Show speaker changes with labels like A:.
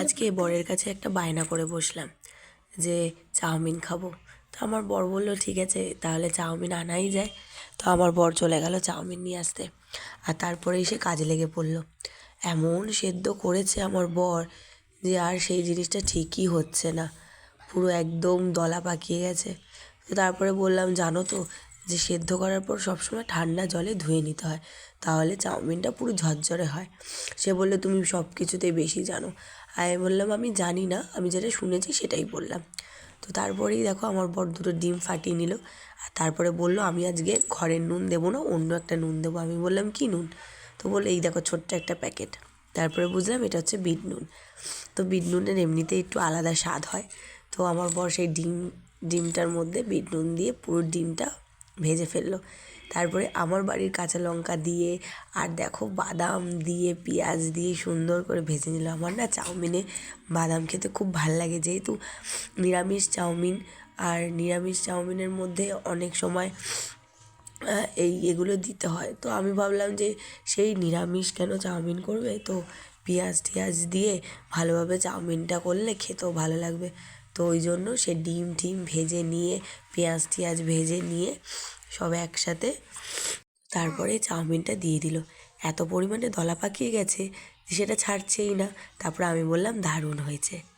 A: আজকে বরের কাছে একটা বায়না করে বসলাম যে চাউমিন খাব। তো আমার বর বলল, ঠিক আছে, তাহলে চাউমিন আনাই যায়। তো আমার বর চলে গেল চাউমিন নিয়ে আসতে। আর তারপরেই সে কাজে লেগে পড়ল। এমন সেদ্ধ করেছে আমার বর যে আর সেই জিনিসটা ঠিকই হচ্ছে না। পুরো একদম দলা পাকিয়ে গেছে। তো তারপরে বললাম, জানো তো যে সেদ্ধ করার পর সবসময় ঠান্ডা জলে ধুয়ে নিতে হয়। তাহলে চাউমিনটা পুরো ঝরঝরে হয়। সে বলল, তুমি সব কিছুতেই বেশি জানো। আমি বললাম, আমি জানি না। আমি যেটা শুনেছি সেটাই বললাম। তো তারপরেই দেখো আমার বর দুটো ডিম ফাটিয়ে নিল। আর তারপরে বলল, আমি আজকে ঘরের নুন দেবো না, অন্য একটা নুন দেবো। আমি বললাম, কি নুন? তো বলল, এই দেখো ছোট্ট একটা প্যাকেট। তারপরে বুঝলাম এটা হচ্ছে বিট নুন। তো বিট নুনের এমনিতেই একটু আলাদা স্বাদ হয়। তো আমার বর সেই ডিম, ডিমটার মধ্যে বিট নুন দিয়ে পুরো ডিমটা ভেজে ফেলল। তারপরে আমার বাড়ির কাঁচা লঙ্কা দিয়ে আর দেখো বাদাম দিয়ে, পেঁয়াজ দিয়ে সুন্দর করে ভেজে নিল। আমার না চাউমিনে বাদাম খেতে খুব ভালো লাগে। যেহেতু নিরামিষ চাউমিন আর নিরামিষ চাউমিনের মধ্যে অনেক সময় এই এগুলো দিতে হয়। তো আমি ভাবলাম যে সেই নিরামিষ কেন চাউমিন করবে? তো পেঁয়াজ টিয়াজ দিয়ে ভালোভাবে চাউমিনটা করলে খেতেও ভালো লাগবে। তো ওই জন্য সে ডিম টিম ভেজে নিয়ে, পেঁয়াজ টিয়াজ ভেজে নিয়ে সব একসাথে তারপরে চাউমিনটা দিয়ে দিল। এত পরিমাণে দলা পাকিয়ে গেছে যে সেটা ছাড়ছেই না। তারপর আমি বললাম, দারুণ হয়েছে।